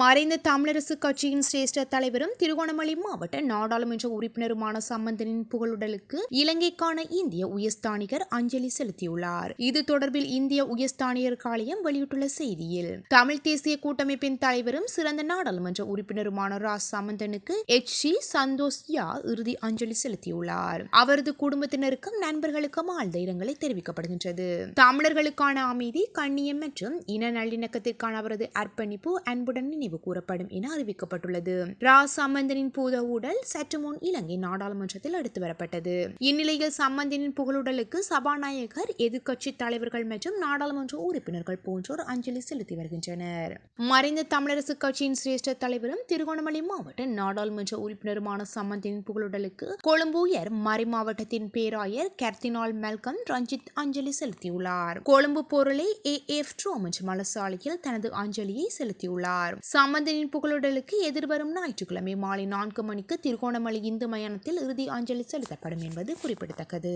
மறைந்த தமிழரசு கட்சியின் சிரேஷ்ட தலைவரும் திருகோணமலை மாவட்ட நாடாளுமன்ற உறுப்பினருமான சம்பந்தனின் புகழுடலுக்கு இலங்கைக்கான இந்திய உயர்ஸ்தானிகர் அஞ்சலி செலுத்தியுள்ளார். இது தொடர்பில் இந்திய உயர்ஸ்தானிகர் காலயம் வெளியிட்டுள்ள செய்தியில் தமிழ் தேசிய கூட்டமைப்பின் தலைவரும் சிறந்த நாடாளுமன்ற உறுப்பினருமான ரா சம்பந்தனுக்கு எச். சி. சந்தோஷ் யா இறுதி அஞ்சலி செலுத்தியுள்ளார். அவரது குடும்பத்தினருக்கும் நண்பர்களுக்கும் ஆழ்ந்த இரங்கலை தெரிவிக்கப்படுகின்றது. தமிழர்களுக்கான அமைதி கண்ணியம் மற்றும் இன நல்லிணக்கத்திற்கான அவரது அர்ப்பணிப்பு அன்புடன் நினைவு கூறப்படும் என அறிவிக்கப்பட்டுள்ளது. ரா. சம்பந்தனின் பூத உடல் சற்று முன் இலங்கை நாடாளுமன்றத்தில் எடுத்து வரப்பட்டது. இந்நிலையில் சம்பந்தனின் புகழுடலுக்கு சபாநாயகர் எதிர்க்கட்சி தலைவர்கள் மற்றும் நாடாளுமன்ற உறுப்பினர்கள் போன்றோர் அஞ்சலி செலுத்தி வருகின்றனர். மறைந்த தமிழரசு கட்சியின் சிரேஷ்ட தலைவரும் திருகோணமலை மாவட்ட நாடாளுமன்ற உறுப்பினருமான சம்பந்தனின் புகழுடலுக்கு கொழும்பு உயர் மறை மாவட்டத்தின் பேராயர் கர்தினால் மெல்கம் ரஞ்சித் அஞ்சலி செலுத்தியுள்ளார். கொழும்பு பொருளை ஏ. எஃப். ட்ரோமன் மலசாலையில் தனது அஞ்சலியை செலுத்தியுள்ளார். சம்பந்தனின் புகழுடலுக்கு எதிர்வரும் ஞாயிற்றுக்கிழமை மாலை நான்கு மணிக்கு திருகோணமலை இந்து மயானத்தில் இறுதி அஞ்சலி செலுத்தப்படும் என்பது குறிப்பிடத்தக்கது.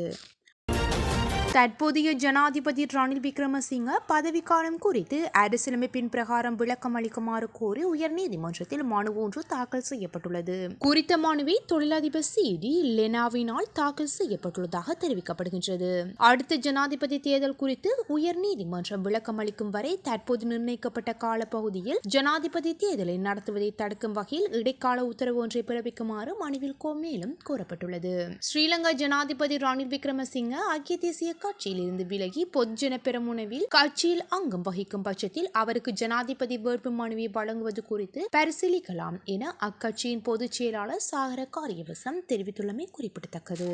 தற்போதைய ஜனாதிபதி ரணில் விக்ரமசிங்க பதவிக்காலம் குறித்து அரசியலமைப்பின் பிரகாரம் விளக்கம் அளிக்குமாறு கோரி உயர்நீதிமன்றத்தில் மனு ஒன்று தாக்கல் செய்யப்பட்டுள்ளது. குறித்த மனுவை தொழிலதிபர் சி. டி. லெனாவினால் தாக்கல் செய்யப்பட்டுள்ளதாக தெரிவிக்கப்படுகின்றது. அடுத்த ஜனாதிபதி தேர்தல் குறித்து உயர்நீதிமன்றம் விளக்கம் அளிக்கும் வரை தற்போது நிர்ணயிக்கப்பட்ட காலப்பகுதியில் ஜனாதிபதி தேர்தலை நடத்துவதை தடுக்கும் வகையில் இடைக்கால உத்தரவு ஒன்றை பிறப்பிக்குமாறு மனுவில் கோ மேலும் கோரப்பட்டுள்ளது. ஸ்ரீலங்கா ஜனாதிபதி ரணில் விக்ரமசிங்க ஐக்கிய தேசிய கட்சியிலிருந்து விலகி பொதுஜன பெரமுனவில் கட்சியில் அங்கம் வகிக்கும் பட்சத்தில் அவருக்கு ஜனாதிபதி வேட்பு மனுவை வழங்குவது குறித்து பரிசீலிக்கலாம் என அக்கட்சியின் பொதுச் செயலாளர் சாகர காரியவசம் தெரிவித்துள்ளமை குறிப்பிடத்தக்கது.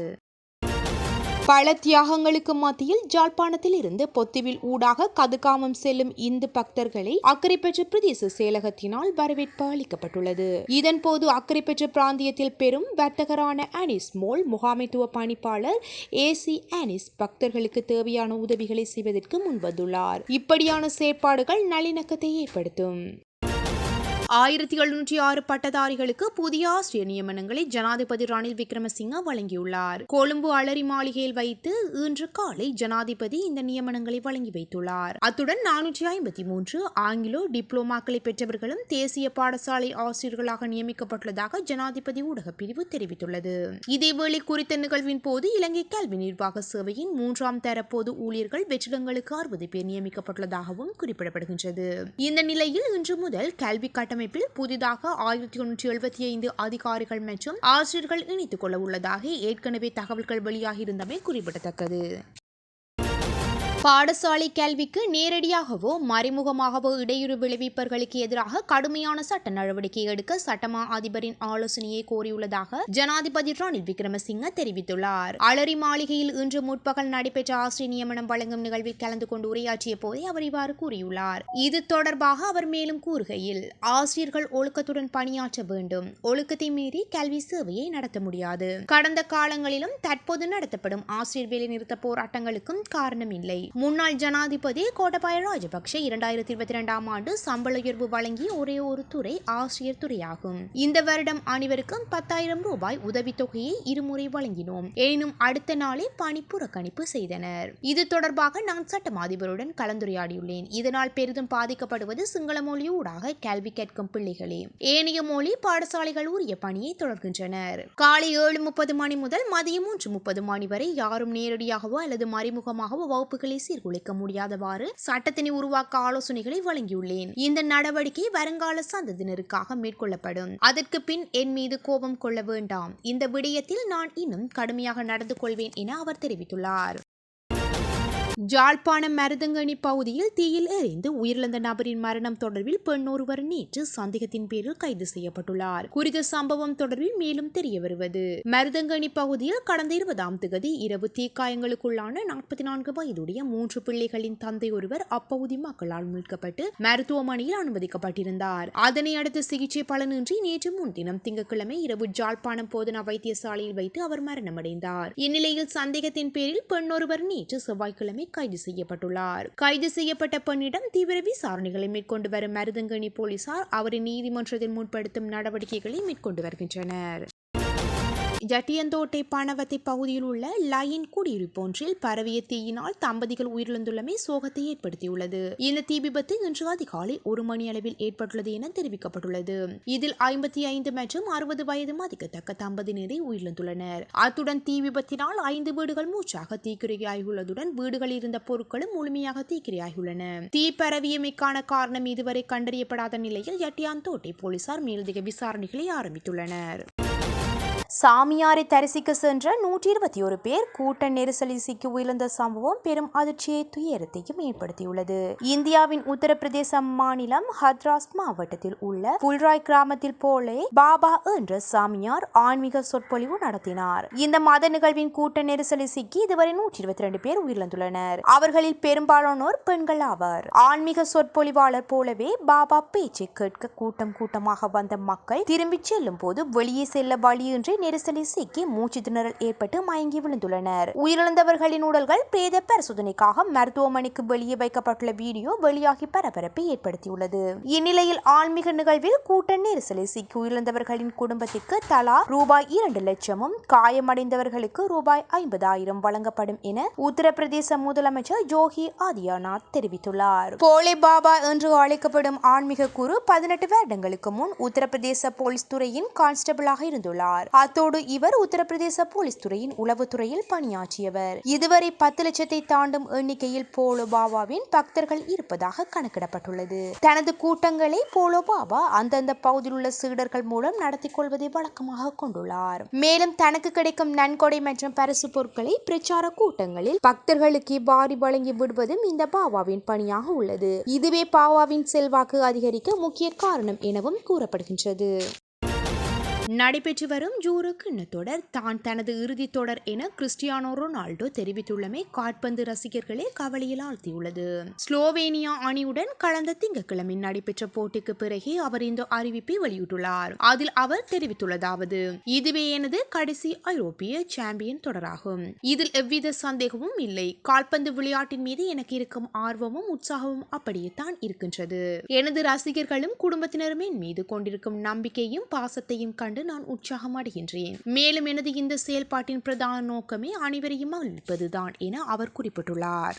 பல தியாகங்களுக்கு மத்தியில் ஜாழ்ப்பாணத்தில் இருந்து பொத்துவில் ஊடாக கதுகாமம் செல்லும் இந்து பக்தர்களை அக்கறை பெற்ற பிரதேச செயலகத்தினால் வரவேற்பு அளிக்கப்பட்டுள்ளது. இதன்போது அக்கறை பெற்ற பிராந்தியத்தில் பெரும் வர்த்தகரான அனிஸ் மோல் முகாமைத்துவ பணிப்பாளர் ஏசி அனிஸ் பக்தர்களுக்கு தேவையான உதவிகளை செய்வதற்கு முன்வந்துள்ளார் இப்படியான செயற்பாடுகள் நல்லிணக்கத்தை ஏற்படுத்தும். ஆயிரத்தி எழுநூற்றி ஆறு பட்டதாரிகளுக்கு புதிய ஆசிரியர் நியமனங்களை ஜனாதிபதி ரணில் விக்ரமசிங்க வழங்கியுள்ளார். கொழும்பு அலரி மாளிகையில் வைத்து இன்று காலை ஜனாதிபதி இந்த நியமனங்களை வழங்கி வைத்துள்ளார். அத்துடன் நானூற்றி ஐம்பத்தி மூன்று ஆங்கிலோ டிப்ளோமாக்களை பெற்றவர்களும் தேசிய பாடசாலை ஆசிரியர்களாக நியமிக்கப்பட்டுள்ளதாக ஜனாதிபதி ஊடக பிரிவு தெரிவித்துள்ளது. இதேவேளை குறித்த நிகழ்வின் போது இலங்கை கல்வி நிர்வாக சேவையின் மூன்றாம் தர பொது ஊழியர்கள் வெற்றிடங்களுக்கு அறுபது பேர் நியமிக்கப்பட்டுள்ளதாகவும் குறிப்பிடப்படுகின்றது. இந்த நிலையில் இன்று முதல் கல்வி கட்டமைப்பு கூட்டமைப்பில் புதிதாக ஆயிரத்தி தொன்னூற்றி எழுபத்தி ஐந்து அதிகாரிகள் மற்றும் ஆசிரியர்கள் இணைத்துக் கொள்ள உள்ளதாக ஏற்கனவே தகவல்கள் வெளியாகியிருந்தமை குறிப்பிடத்தக்கது. பாடசாலை கல்விக்கு நேரடியாகவோ மறைமுகமாகவோ இடையூறு விளைவிப்பவர்களுக்கு எதிராக கடுமையான சட்ட நடவடிக்கை எடுக்க சட்டமா அதிபரின் ஆலோசனையை கோரியுள்ளதாக ஜனாதிபதி ரணில் விக்ரமசிங்க தெரிவித்துள்ளார். அலரி மாளிகையில் இன்று முற்பகல் நடைபெற்ற ஆசிரியர் நியமனம் வழங்கும் நிகழ்வில் கலந்து கொண்டு உரையாற்றிய போதே அவர் இவ்வாறு கூறியுள்ளார். இது தொடர்பாக அவர் மேலும் கூறுகையில் ஆசிரியர்கள் ஒழுக்கத்துடன் பணியாற்ற வேண்டும். ஒழுக்கத்தை மீறி கல்வி சேவையை நடத்த முடியாது. கடந்த காலங்களிலும் தற்போது நடத்தப்படும் ஆசிரியர் வேலைநிறுத்த போராட்டங்களுக்கும் காரணம் இல்லை முன்னாள் ஜனாதிபதி கோட்டபாய ராஜபக்ஷ இரண்டாயிரத்தி இருபத்தி இரண்டாம் ஆண்டு சம்பள உயர்வு வழங்கிய ஒரே ஒரு துறை ஆசிரியர் துறையாகும். இந்த வருடம் அனைவருக்கும் பத்தாயிரம் ரூபாய் உதவித்தொகையை இருமுறை வழங்கினோம். எனினும் அடுத்த நாளே பணி புறக்கணிப்பு செய்தனர். இது தொடர்பாக நான் சட்டம் அதிபருடன் கலந்துரையாடியுள்ளேன். இதனால் பெரிதும் பாதிக்கப்படுவது சிங்கள மொழி ஊடாக கேள்வி கேட்கும் பிள்ளைகளே. ஏனைய மொழி பாடசாலைகள் உரிய பணியை தொடர்கின்றனர். காலை ஏழு முப்பது மணி முதல் மதியம் மூன்று முப்பது மணி வரை யாரும் நேரடியாகவோ அல்லது மறைமுகமாகவோ வகுப்புகளை சீர்குலைக்க முடியாதவாறு சட்டத்தினை உருவாக்க ஆலோசனைகளை வழங்கியுள்ளேன். இந்த நடவடிக்கை வருங்கால சந்ததியினருக்காக மேற்கொள்ளப்படும். அதற்கு பின் என் மீது கோபம் கொள்ள வேண்டாம். இந்த விடயத்தில் நான் இன்னும் கடுமையாக நடந்து கொள்வேன் என அவர் தெரிவித்துள்ளார். ஜாழ்ப்பாணம் மருதங்கனி பகுதியில் தீயில் எரிந்து உயிரிழந்த நபரின் மரணம் தொடர்பில் பெண் ஒருவர் நேற்று சந்தேகத்தின் பேரில் கைது செய்யப்பட்டுள்ளார். குறித்த சம்பவம் தொடர்பில் மேலும் தெரிய வருவது. மருதங்கனி பகுதியில் கடந்த இருபதாம் திகதி இரவு தீக்காயங்களுக்குள்ளான நாற்பத்தி நான்கு வயதுடைய மூன்று பிள்ளைகளின் தந்தை ஒருவர் அப்பகுதி மக்களால் மீட்கப்பட்டு மருத்துவமனையில் அனுமதிக்கப்பட்டிருந்தார். அதனை அடுத்து சிகிச்சை பலனின்றி நேற்று முன்தினம் திங்கட்கிழமை இரவு ஜாழ்ப்பாணம் போதனா வைத்தியசாலையில் வைத்து அவர் மரணமடைந்தார். இந்நிலையில் சந்தேகத்தின் பேரில் பெண் ஒருவர் நேற்று செவ்வாய்க்கிழமை கைது செய்யப்பட்டுள்ளார். கைது செய்யப்பட்ட பெண்ணிடம் தீவிர விசாரணைகளை மேற்கொண்டு வரும் மருதங்கனி போலீசார் அவரை நீதிமன்றத்தில் முற்படுத்தும் நடவடிக்கைகளை மேற்கொண்டு வருகின்றனர். ஜட்டியந்தோட்டை பணவத்தை பகுதியில் உள்ள லயின் குடியிருப்பு ஒன்றில் பரவிய தீயினால் தம்பதிகள் உயிரிழந்துள்ளமை சோகத்தை ஏற்படுத்தியுள்ளது. இந்த தீ விபத்து இன்று அதிகாலை ஒரு மணி அளவில் ஏற்பட்டுள்ளது என தெரிவிக்கப்பட்டுள்ளது. இதில் ஐம்பத்தி ஐந்து மற்றும் அறுபது வயது மதிக்கத்தக்க தம்பதியினரை உயிரிழந்துள்ளனர். அத்துடன் தீ விபத்தினால் ஐந்து வீடுகள் மூச்சாக தீக்கிரையாகியுள்ளதுடன் வீடுகளில் இருந்த பொருட்களும் முழுமையாக தீக்கிரையாகியுள்ளன. தீ பரவியமைக்கான காரணம் இதுவரை கண்டறியப்படாத நிலையில் எட்டியாந்தோட்டை போலீசார் மேலதிக விசாரணைகளை ஆரம்பித்துள்ளனர். சாமியாரை தரிசிக்க சென்ற நூற்றி இருபத்தி ஒரு பேர் கூட்ட நெரிசலில் சிக்கி உயிர்ந்த சம்பவம் பெரும் அதிர்ச்சியை துயரத்தையும் ஏற்படுத்தியுள்ளது. இந்தியாவின் உத்தரப்பிரதேச மாநிலம் ஹத்ராஸ் மாவட்டத்தில் உள்ள புல்ராய் கிராமத்தில் போலே பாபா என்ற சாமியார் ஆன்மீக சொற்பொழிவு நடத்தினார். இந்த மத நிகழ்வின் கூட்ட நெரிசலில் சிக்கி இதுவரை நூற்றி இருபத்தி ரெண்டு பேர் உயிரிழந்துள்ளனர். அவர்களில் பெரும்பாலானோர் பெண்கள் ஆவர். ஆன்மீக சொற்பொழிவாளர் போலவே பாபா பேச்சை கேட்க கூட்டம் கூட்டமாக வந்த மக்கள் திரும்பிச் செல்லும் போது வெளியே செல்ல வழியின்றி நெரிசலில் சிக்கி மூச்சு திணறல் ஏற்பட்டு மயங்கி விழுந்துள்ளனர். உயிரிழந்தவர்களின் உடல்கள் பிரேத பரிசோதனைக்காக மருத்துவமனைக்கு வெளியே வைக்கப்பட்டுள்ள வீடியோ வெளியாகி பரபரப்பை ஏற்படுத்தியுள்ளது. இந்நிலையில் ஆன்மீக நிகழ்வில் கூட்ட நெரிசலில் சிக்கி உயிரிழந்தவர்களின் குடும்பத்திற்கு தலா ரூபாய் இரண்டு லட்சமும் காயமடைந்தவர்களுக்கு ரூபாய் ஐம்பதாயிரம் வழங்கப்படும் என உத்தரப்பிரதேச முதலமைச்சர் ஜோகி ஆதித்யநாத் தெரிவித்துள்ளார். போலே பாபா என்று அழைக்கப்படும் ஆன்மீக குரு பதினெட்டு வருடங்களுக்கு முன் உத்தரப்பிரதேச போலீஸ் துறையின் கான்ஸ்டபிளாக இருந்துள்ளார். அத்தோடு இவர் உத்தரப்பிரதேச போலீஸ் துறையின் உளவுத்துறையில் பணியாற்றியவர். இதுவரை பத்து லட்சத்தை தாண்டும் எண்ணிக்கையில் போலோ பாபாவின் பக்தர்கள் இருப்பதாக கணக்கிடப்பட்டுள்ளது. தனது கூட்டங்களை போலோ பாபா அந்தந்த பகுதியில் உள்ள சீடர்கள் மூலம் நடத்தி கொள்வதை வழக்கமாக கொண்டுள்ளார். மேலும் தனக்கு கிடைக்கும் நன்கொடை மற்றும் பரிசு பொருட்களை பிரச்சார கூட்டங்களில் பக்தர்களுக்கு வாரி வழங்கி விடுவதும் இந்த பாபாவின் பணியாக உள்ளது. இதுவே பாபாவின் செல்வாக்கு அதிகரிக்க முக்கிய காரணம் எனவும் கூறப்படுகின்றது. நடைபெற்று வரும் ஜூரு தொடர். தான் தனது இறுதித் தொடர் என கிறிஸ்டியானோ ரொனால்டோ தெரிவித்துள்ளமை காட்பந்து ரசிகர்களே கவலையில் ஆழ்த்தியுள்ளது. ஸ்லோவேனியா அணியுடன் கடந்த திங்கட்கிழமை நடைபெற்ற போட்டிக்கு பிறகே அவர் இந்த அறிவிப்பை வெளியிட்டுள்ளார். அதில் அவர் தெரிவித்துள்ளதாவது இதுவே எனது கடைசி ஐரோப்பிய சாம்பியன் தொடராகும். இதில் எவ்வித சந்தேகமும் இல்லை. கால்பந்து விளையாட்டின் மீது எனக்கு இருக்கும் ஆர்வமும் உற்சாகமும் அப்படியே தான் இருக்கின்றது. எனது ரசிகர்களும் குடும்பத்தினருமே மீது கொண்டிருக்கும் நம்பிக்கையும் பாசத்தையும் கண்டு நான் உற்சாகம் அடைகின்றேன் மேலும் எனது இந்த செயல்பாட்டின் பிரதான நோக்கமே அனைவரையும் அளிப்பதுதான் என அவர் குறிப்பிட்டுள்ளார்.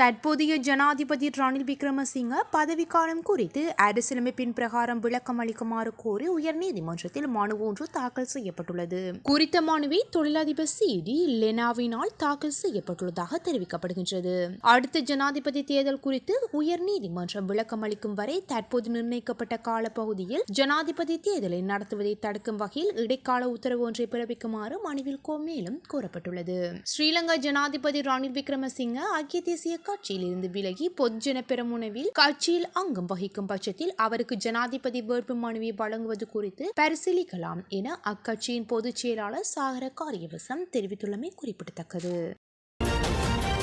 தற்போதைய ஜனாதிபதி ரணில் விக்ரமசிங்க பதவிக்காலம் குறித்து அரசியலமைப்பின் பிரகாரம் விளக்கம் அளிக்குமாறு கோரி உயர்நீதிமன்றத்தில் மனு ஒன்று தாக்கல் செய்யப்பட்டுள்ளது. குறித்த மனுவை தொழிலதிபர் சி. டி. லெனாவினால் தாக்கல் செய்யப்பட்டுள்ளதாக தெரிவிக்கப்படுகின்றது. அடுத்த ஜனாதிபதி தேர்தல் குறித்து உயர்நீதிமன்றம் விளக்கம் அளிக்கும் வரை தற்போது நிர்ணயிக்கப்பட்ட காலப்பகுதியில் ஜனாதிபதி தேர்தலை நடத்துவதை தடுக்கும் வகையில் இடைக்கால உத்தரவு ஒன்றை பிறப்பிக்குமாறு மனுவில் மேலும் கோரப்பட்டுள்ளது. ஸ்ரீலங்கா ஜனாதிபதி ரணில் விக்ரமசிங்க ஐக்கிய தேசிய கட்சியிலிருந்து விலகி பொதுஜன பெரமுனவில் கட்சியில் அங்கம் வகிக்கும் பட்சத்தில் அவருக்கு ஜனாதிபதி வேட்பு மனுவை வழங்குவது குறித்து பரிசீலிக்கலாம் என அக்கட்சியின் பொதுச் செயலாளர் சாகர காரியவசம் தெரிவித்துள்ளமை குறிப்பிடத்தக்கது.